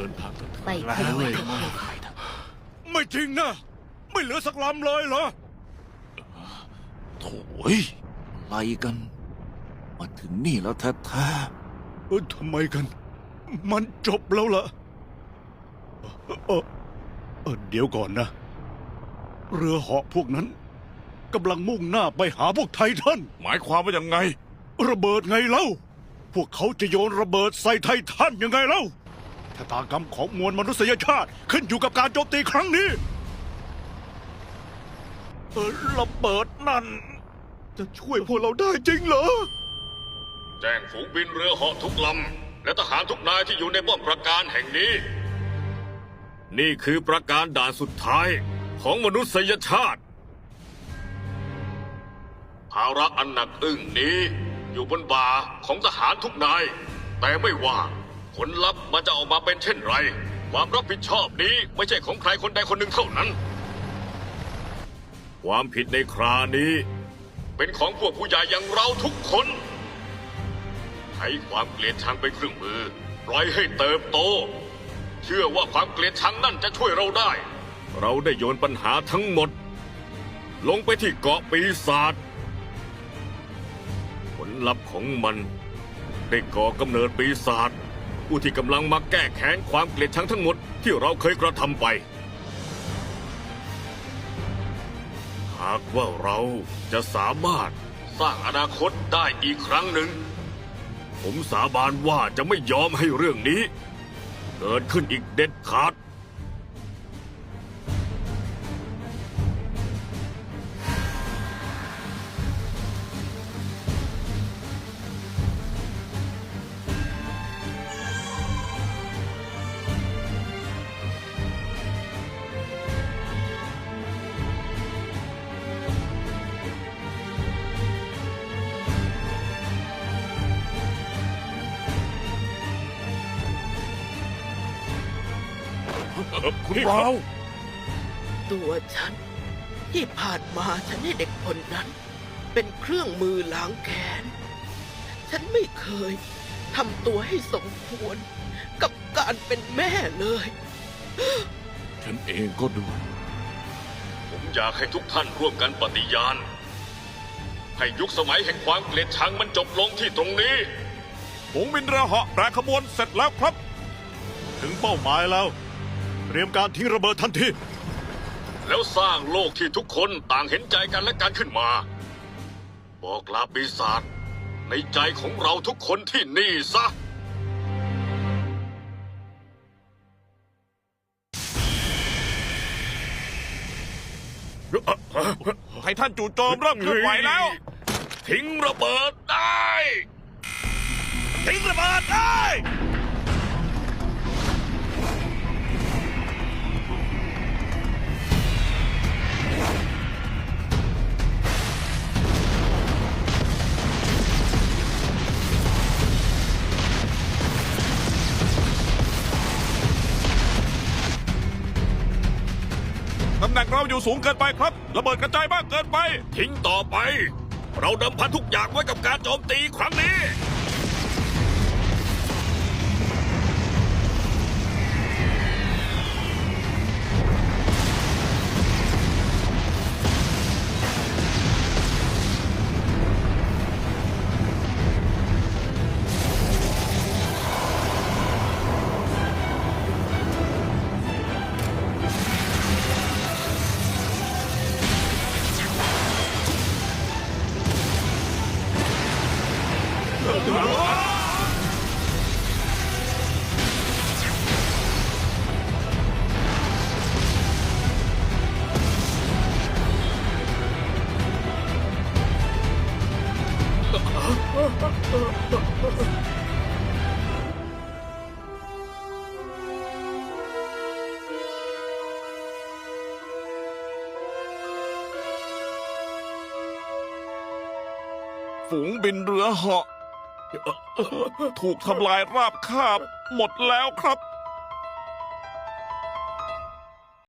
ดินทางกันเถอะไปแล้วเถอะเว้ยไม่จริงนะ ไม่เหลือสักลำเลยเหรอ โถ่เอ้ยอะไรกัน มาถึงนี่แล้วแท้เออทำไมกัน มันจบแล้วล่ะเออเออเออเดี๋ยวก่อนนะ เรือเหาะพวกนั้นกำลังมุ่งหน้าไปหาพวกไททัน หมายความว่ายังไง ระเบิดไงเล่า พวกเขาจะโยนระเบิดใส่ไททันยังไงเล่า ชะตากรรมของมวลมนุษยชาติ ขึ้นอยู่กับการโจมตีครั้งนี้เออระเบิดนั่น จะช่วยพวกเราได้จริงเหรอ แจ้งฝูงบินเรือเหาะทุกลำ และทหารทุกนายที่อยู่ในป้อมประการแห่งนี้ นี่คือประการด่านสุดท้ายของมนุษยชาติ ภาระอันหนักอึ้งนี้อยู่บนบ่าของทหารทุกนาย แต่ไม่ว่า ลลัพธ์มันจะออกมาเป็นเช่นไร ความรับผิดชอบนี้ไม่ใช่ของใครคนใดคนหนึ่งเท่านั้น ความผิดในครานี้ เป็นของพวกผู้ใหญ่อย่างเราทุกคนใช้ความเกลียดชังเป็นเครื่องมือปล่อยให้เติบโต เชื่อว่าความเกลียดชังนั่นจะช่วยเราได้ เราได้โยนปัญหาทั้งหมด ลงไปที่เกาะปีศาจผลลัพธ์ของมันได้ก่อกำเนิดปีศาจ ผู้ที่กำลังมาแก้แค้นความเกลียดชังทั้งหมดที่เราเคยกระทำไป หากว่าเราจะสามารถสร้างอนาคตได้อีกครั้งหนึ่ง ผมสาบานว่าจะไม่ยอมให้เรื่องนี้ เกิดขึ้นอีกเด็ดขาด คุณเปล่าตัวฉัน ที่ผ่านมาฉันให้เด็กคนนั้น เป็นเครื่องมือล้างแค้น ฉันไม่เคยทำตัวให้สมควร กับการเป็นแม่เลย ฉันเองก็ด้วย ผมอยากให้ทุกท่านร่วมกันปฏิญาณ ให้ยุคสมัยแห่งความเกลียดชังมันจบลงที่ตรงนี้ฝูงบินเรือเหาะแปรขบวนเสร็จแล้วครับ ถึงเป้าหมายแล้ว เตรียมการทิ้งระเบิดทันที แล้วสร้างโลกที่ทุกคนต่างเห็นใจกันและกันขึ้นมา บอกลาปีศาจในใจของเราทุกคนที่นี่ซะไททันจู่โจมเริ่มเคลื่อนไหวแล้ว ทิ้งระเบิดได้ ทิ้งระเบิดได้ เราอยู่สูงเกินไปครับระเบิดกระจายมากเกินไป ทิ้งต่อไป เราเดิมพันทุกอย่างไว้กับการโจมตีครั้งนี้ ฝูงบินเรือเหาะ ถูกทำลายราบคาบหมดแล้วครับ